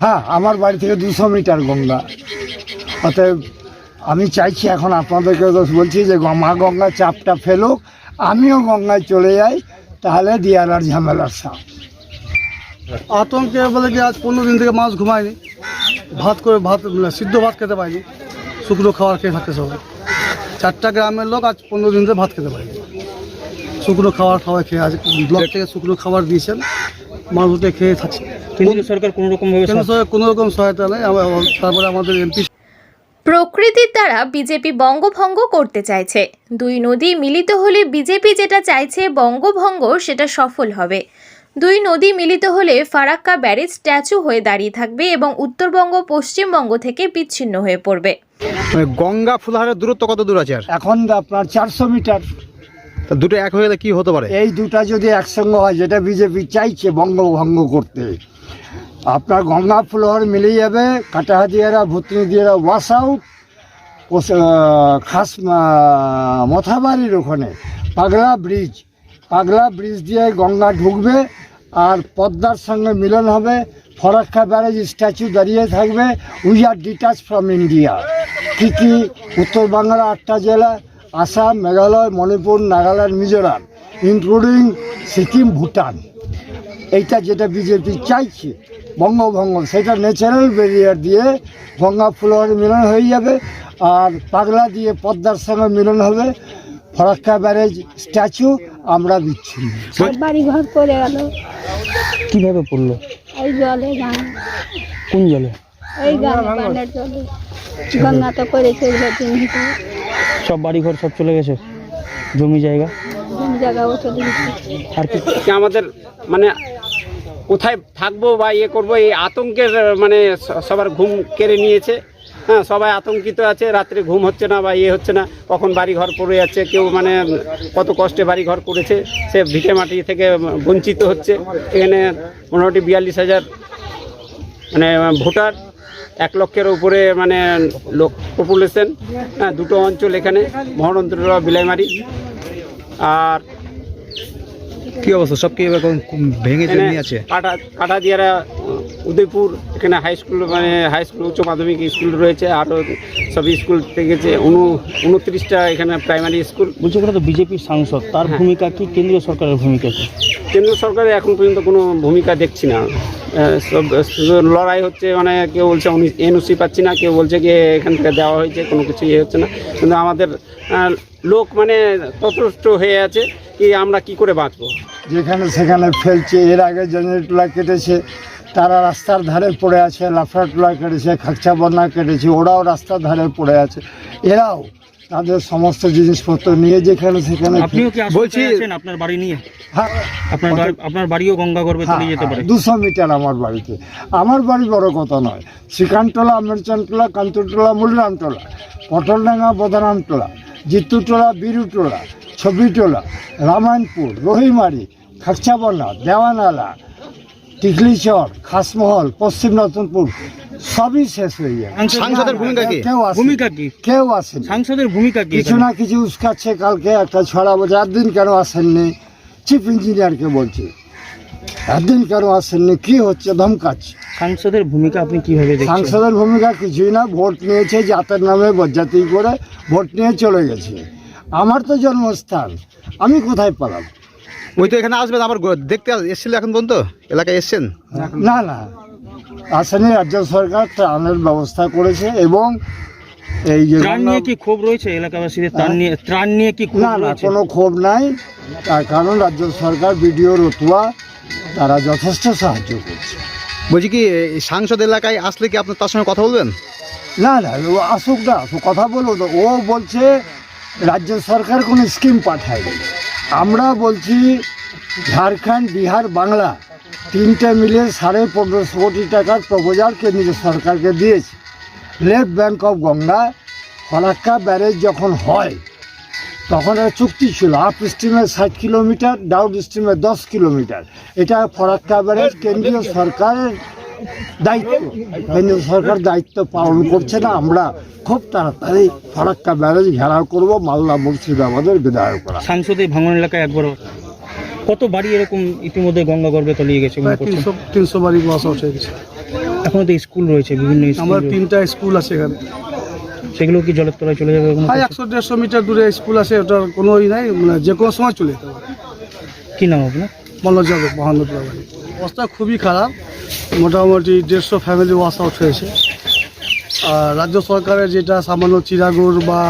হ্যাঁ আমার বাড়ি থেকে দুশো মিটার গঙ্গা। অতএব আমি চাইছি এখন আপনাদেরকে বলছি যে গ- মা গঙ্গা চাপটা ফেলুক আমিও গঙ্গায় চলে যাই তাহলে দিয়ার আর ঝামেলার সাপ। আতঙ্কে বলে কি আজ পনেরো দিন থেকে মাছ ঘুমায়নি। ভাত করে ভাত মানে সিদ্ধ ভাত খেতে পারিনি। শুকনো খাবার খেয়ে থাকে সবাই চারটা গ্রামের লোক আজ পনেরো দিন ধরে ভাত খেতে পারেনি। শুকনো খাবার খাওয়া খেয়ে আজ ব্লক থেকে শুকনো খাবার দিয়েছেন। মানুষকে খেয়ে থাকছে। কেন্দ্রীয় সরকার কোনো রকম ভাবে কেন সরকার কোনো রকম সহায়তা নেই? তারপরে আমাদের এমপি প্রকৃতির দ্বারা বিজেপি বঙ্গভঙ্গ করতে চাইছে। দুই নদী মিলিত হলে বিজেপি যেটা চাইছে বঙ্গভঙ্গ সেটা সফল হবে। দুই নদী মিলিত হলে ফারাক্কা ব্যারেজ স্ট্যাচু হয়ে দাঁড়িয়ে থাকবে এবং উত্তরবঙ্গ পশ্চিমবঙ্গ থেকে বিচ্ছিন্ন হয়ে পড়বে। মানে গঙ্গা ফুলহারের দূরত্ব কত দূর আছে এখন আপনার চারশো মিটার। দুটো এক হয়ে গেলে কি হতে পারে? এই দুটা যদি একসঙ্গে হয় যেটা বিজেপি চাইছে বঙ্গভঙ্গ করতে আপনার গঙ্গা ফ্লোয়ার মিলে যাবে কাটাহাদিয়ারা ভুতনি দিয়ারা ওয়াশ আউট খাস মথাবাড়ির ওখানে পাগলা ব্রিজ পাগলা ব্রিজ দিয়ে গঙ্গা ঢুকবে আর পদ্মার সঙ্গে মিলন হবে ফরাক্কা ব্যারেজ স্ট্যাচু দাঁড়িয়ে থাকবে we are detach from India কী কী উত্তরবাংলার আটটা জেলা আসাম মেঘালয় মণিপুর নাগাল্যান্ড মিজোরাম ইনক্লুডিং সিকিম ভুটান এইটা যেটা বিজেপি চাইছে বঙ্গভঙ্গ সেটা ন্যাচারাল ব্যারিয়ার দিয়ে গঙ্গা ফ্লোয়ার মিলন হয়ে যাবে আর পাগলা দিয়ে পদ্মার সঙ্গে মিলন হবে। ফরাক্কা ব্যারেজ স্ট্যাচু আমরা দিচ্ছি সব বাড়ি ঘর পড়ে গেল। কীভাবে পড়ল? এই জলে কোন জলে? এই জলে। গঙ্গা তো করেছে এগুলো দিন হিসেবে সব বাড়ি ঘর সব চলে গেছে? জমি জায়গা? কোন জায়গাও চলে গেছে। আর কি? কি আমাদের মানে কোথায় থাকব বা ইয়ে করব, এই আতঙ্কের মানে সবার ঘুম কেড়ে নিয়েছে। হ্যাঁ সবাই আতঙ্কিত আছে, রাত্রে ঘুম হচ্ছে না বা ইয়ে হচ্ছে না। কখন বাড়ি ঘর পড়ে যাচ্ছে, কেউ মানে কত কষ্টে বাড়ি ঘর করেছে, সে ভিটে মাটি থেকে বঞ্চিত হচ্ছে। এখানে মোটামুটি বিয়াল্লিশ হাজার মানে ভোটার, এক লক্ষের উপরে মানে লোক পপুলেশন হ্যাঁ দুটো অঞ্চল এখানে মহানন্তরা বিলাইমারি। আর কি অবস্থা? সব কি কোন ভেঙে জমি আছে? কাটা কাটাদিয়ারা উদয়পুর এখানে হাই স্কুল মানে হাই স্কুল উচ্চ মাধ্যমিক স্কুল রয়েছে আরও সব স্কুল থেকে যে উনু উনত্রিশটা এখানে প্রাইমারি স্কুল বলছে ওখানে তো বিজেপির সাংসদ। তার হ্যাঁ। ভূমিকা কি? কেন্দ্রীয় সরকারের ভূমিকা কি? কেন্দ্র সরকারের এখন পর্যন্ত কোনো ভূমিকা দেখছি না। সব লড়াই হচ্ছে মানে কেউ বলছে এনওসি পাচ্ছি না কেউ বলছে কি এখান থেকে দেওয়া হয়েছে কোনো কিছু ইয়ে হচ্ছে না। কিন্তু আমাদের লোক মানে ততষ্ট হয়ে আছে। কি আমরা কি করে বাঁচবো? যেখানে সেখানে ফেলছে এর আগে জেনারেটলা কেটেছে তারা রাস্তার ধারে পড়ে আছে লাফড়াটোলা কেটেছে খাকচা বন্যা কেটেছে ওরাও রাস্তার ধারে পড়ে আছে। এরাও তাদের সমস্ত জিনিসপত্র নিয়ে যেখানে সেখানে আপনিও কি বলছি- আপনার বাড়ি নিয়ে? হ্যাঁ। আপনার বাড়ি- আপনার বাড়িও গঙ্গা চলে যেতে পারে। দুশো মিটার আমার বাড়িতে। আমার বাড়ি বড় কথা নয়। শ্রীকান্তলা আমেরচানটোলা কান্তটোলা মুলরামটোলা পটলডাঙ্গা বদরামটোলা জিত্তুটোলা বিরুটোলা ছবিটোলা রামায়ণপুর রহিমারি খাকচাবনা দেওয়ানালা টিকলিচর খাসমহল পশ্চিম রতনপুর সবই শেষ হয়ে যায় সাংসদের ভূমিকা কি? কেউ আসে ভূমিকা কি? কেউ আসেনি। সাংসদের ভূমিকা কি কিছু না কিছু উস্কাচ্ছে কালকে একটা ছড়া বলছে একদিন কেন আসেননি? চিফ ইঞ্জিনিয়ারকে বলছে একদিন কেন আসেননি? কি হচ্ছে? ধমকাচ্ছে। সাংসদের ভূমিকা আপনি কীভাবে সাংসদের ভূমিকা কিছুই না ভোট নিয়েছে জাতের নামে বজ্জাতি করে ভোট নিয়ে চলে গেছে। আমার তো জন্মস্থান। আমি কোথায় পালাম? ওই তো এখানে আসবেন আবার দেখতে এসেছিল এখন পর্যন্ত? এলাকায় এসছেন? না না। আসেনি রাজ্য সরকার ত্রাণের ব্যবস্থা করেছে এবং এই যে ত্রাণ নিয়ে কি ক্ষোভ রয়েছে এলাকাবাসীদের? ত্রাণ নিয়ে ত্রাণ নিয়ে কি না না কোনো ক্ষোভ নাই। তার কারণ রাজ্য সরকার বিডিও রতুয়া তারা যথেষ্ট সাহায্য করছে। বলছি কি এই সাংসদ এলাকায় আসলে কি আপনার তার সঙ্গে কথা বলবেন? না না ও আসুক না কথা বলব তো ও বলছে রাজ্য সরকার কোনো স্কিম পাঠায়নি। আমরা বলছি ঝাড়খণ্ড বিহার বাংলা তিনটে মিলে সাড়ে পনেরোশো কোটি টাকার প্রপোজাল কেন্দ্রীয় সরকারকে দিয়েছে। Left bank of Ganga Farakka barrage যখন হয় তখন একটা চুক্তি ছিল আপ স্ট্রিমে ষাট কিলোমিটার ডাউন স্ট্রিমে দশ কিলোমিটার। এটা ফরাক্কা ব্যারেজ কেন্দ্রীয় সরকারের দায়িত্ব। কেন্দ্রীয় সরকার দায়িত্ব পালন করছে না আমরা খুব তাড়াতাড়ি ফারাক্কা ব্যারেজ ঘেরাও করব মালদা মুর্শিদাবাদের বিধায়ক করা। সাংসদে ভাঙন এলাকায় একবার কত বাড়ি এরকম ইতিমধ্যে গঙ্গা গর্বে তলিয়ে গেছে মনে তিনশো তিনশো বাড়ি বাস উঠে গেছে এখনও তো স্কুল রয়েছে বিভিন্ন আমার তিনটা স্কুল আছে এখানে। সেগুলো কি জলের তলায় চলে যাবে কোনো একশো দেড়শো মিটার দূরে স্কুল আছে ওটার কোনো ই নাই মানে যে কোনো সময় চলে যেতে পারে। কি নাম আপনার? মল্ল যাবে অবস্থা খুবই খারাপ। মোটামুটি দেড়শো ফ্যামিলি ওয়াশ আউট হয়েছে। আর রাজ্য সরকারের যেটা সামান্য চিরাগুড় বা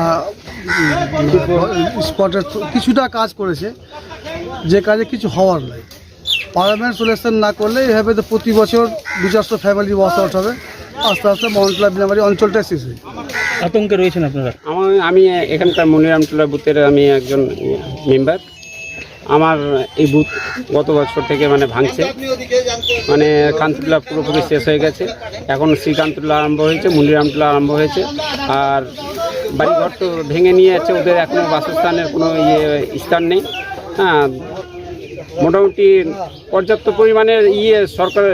স্পটের কিছুটা কাজ করেছে যে কাজে কিছু হওয়ার নাই। পার্লামেন্ট সলিউশন না করলে এভাবে তো প্রতি বছর দু চারশো ফ্যামিলি ওয়াশ আউট হবে। আস্তে আস্তে মহনতলা বিনাবাড়ি অঞ্চলটা শেষ হয়ে। আতঙ্কে রয়েছেন আপনারা? আমার আমি এখানকার মনিরামটোলা বুথের আমি একজন মেম্বার আমার এই বুথ গত বছর থেকে মানে ভাঙছে। মানে কান্তুল্লা পুরোপুরি শেষ হয়ে গেছে। এখন শ্রীকান্তুল্লা আরম্ভ হয়েছে মুনিরামটোলা আরম্ভ হয়েছে। আর বাড়িঘর তো ভেঙে নিয়ে যাচ্ছে, ওদের এখনও বাসস্থানের কোনো ইয়ে স্থান নেই। হ্যাঁ মোটামুটি পর্যাপ্ত পরিমাণের ইয়ে সরকার,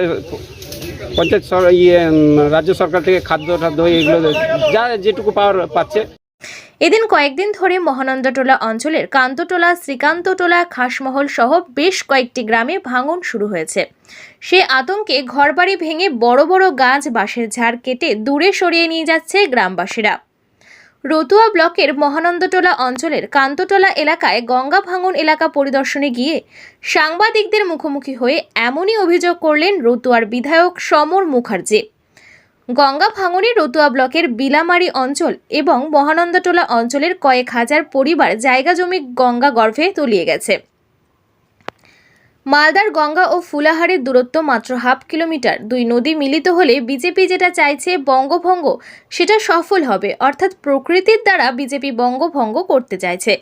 পঞ্চায়েত ইয়ে রাজ্য সরকার থেকে খাদ্য টাদ্য এগুলো যা যেটুকু পাওয়ার পাচ্ছে। এদিন কয়েকদিন ধরে মহানন্দাটোলা অঞ্চলের কান্তটোলা, শ্রীকান্তটোলা, খাসমহল সহ বেশ কয়েকটি গ্রামে ভাঙন শুরু হয়েছে। সে আতঙ্কে ঘরবাড়ি ভেঙে বড় বড় গাছ বাঁশের ঝাড় কেটে দূরে সরিয়ে নিয়ে যাচ্ছে গ্রামবাসীরা। রতুয়া ব্লকের মহানন্দটোলা অঞ্চলের কান্তটোলা এলাকায় গঙ্গা ভাঙন এলাকা পরিদর্শনে গিয়ে সাংবাদিকদের মুখোমুখি হয়ে এমনই অভিযোগ করলেন রতুয়ার বিধায়ক সমর মুখার্জি। গঙ্গা ভাঙনে রতুয়া ব্লকের বিলামারি অঞ্চল এবং মহানন্দটোলা অঞ্চলের কয়েক হাজার পরিবার জায়গা জমি গঙ্গা গর্ভে তলিয়ে গেছে। মালদার গঙ্গা ও ফুলাহারের দূরত্ব মাত্র হাফ কিলোমিটার। দুই নদী মিলিত হলে বিজেপি যেটা চাইছে বঙ্গভঙ্গ, সেটা সফল হবে, অর্থাৎ প্রকৃতির দ্বারা বিজেপি বঙ্গভঙ্গ করতে চাইছে।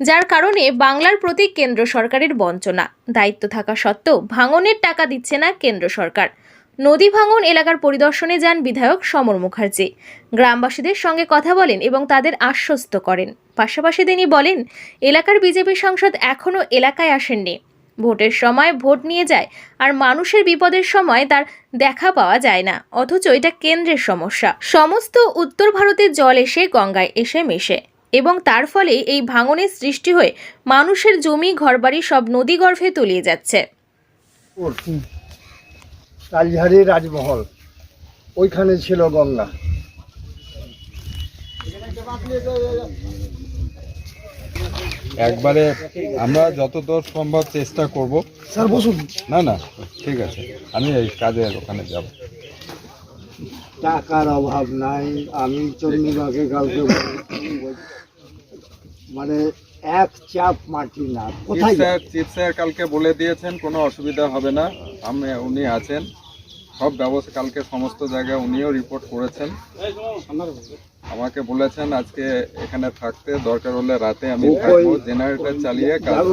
যার কারণে বাংলার প্রতি কেন্দ্র সরকারের বঞ্চনা। দায়িত্ব থাকা সত্ত্বেও ভাঙনের টাকা দিচ্ছে না কেন্দ্র সরকার। নদী ভাঙন এলাকার পরিদর্শনে যান বিধায়ক সমর মুখার্জি। গ্রামবাসীদের সঙ্গে কথা বলেন এবং তাদের আশ্বস্ত করেন। পাশাপাশি তিনি বলেন, এলাকার বিজেপি সাংসদ এখনও এলাকায় আসেননি। ভোটের সময় ভোট নিয়ে যায় আর মানুষের বিপদের সময় তার দেখা পাওয়া যায় না, অথচ এটা কেন্দ্রের সমস্যা। সমস্ত উত্তর ভারতের জল এসে গঙ্গায় এসে মেশে এবং তার ফলে এই ভাঙনের সৃষ্টি হয়ে মানুষের জমি, ঘরবাড়ি সব নদীগর্ভে তলিয়ে যাচ্ছে। কালঝাড়ি রাজমহল। ওইখানে ছিল গঙ্গা। একবারে আমরা যতদূর সম্ভব চেষ্টা করব। স্যার বসুন। না না ঠিক আছে। আমি এই কাজের ওখানে যাব। টাকার অভাব নাই। আমি চন্দ্রিমাকে কালকে মানে এক চাপ মাটি না। কোথায়? স্যার চিফ স্যার কালকে বলে দিয়েছেন কোনো অসুবিধা হবে না। আমি উনি আছেন। সব ব্যবস্থা কালকে সমস্ত জায়গায় উনিও রিপোর্ট করেছেন। আমাকে বলেছেন আজকে এখানে থাকতে দরকার হলে রাতে আমি? থাকব। জেনারেটর চালিয়ে কাজ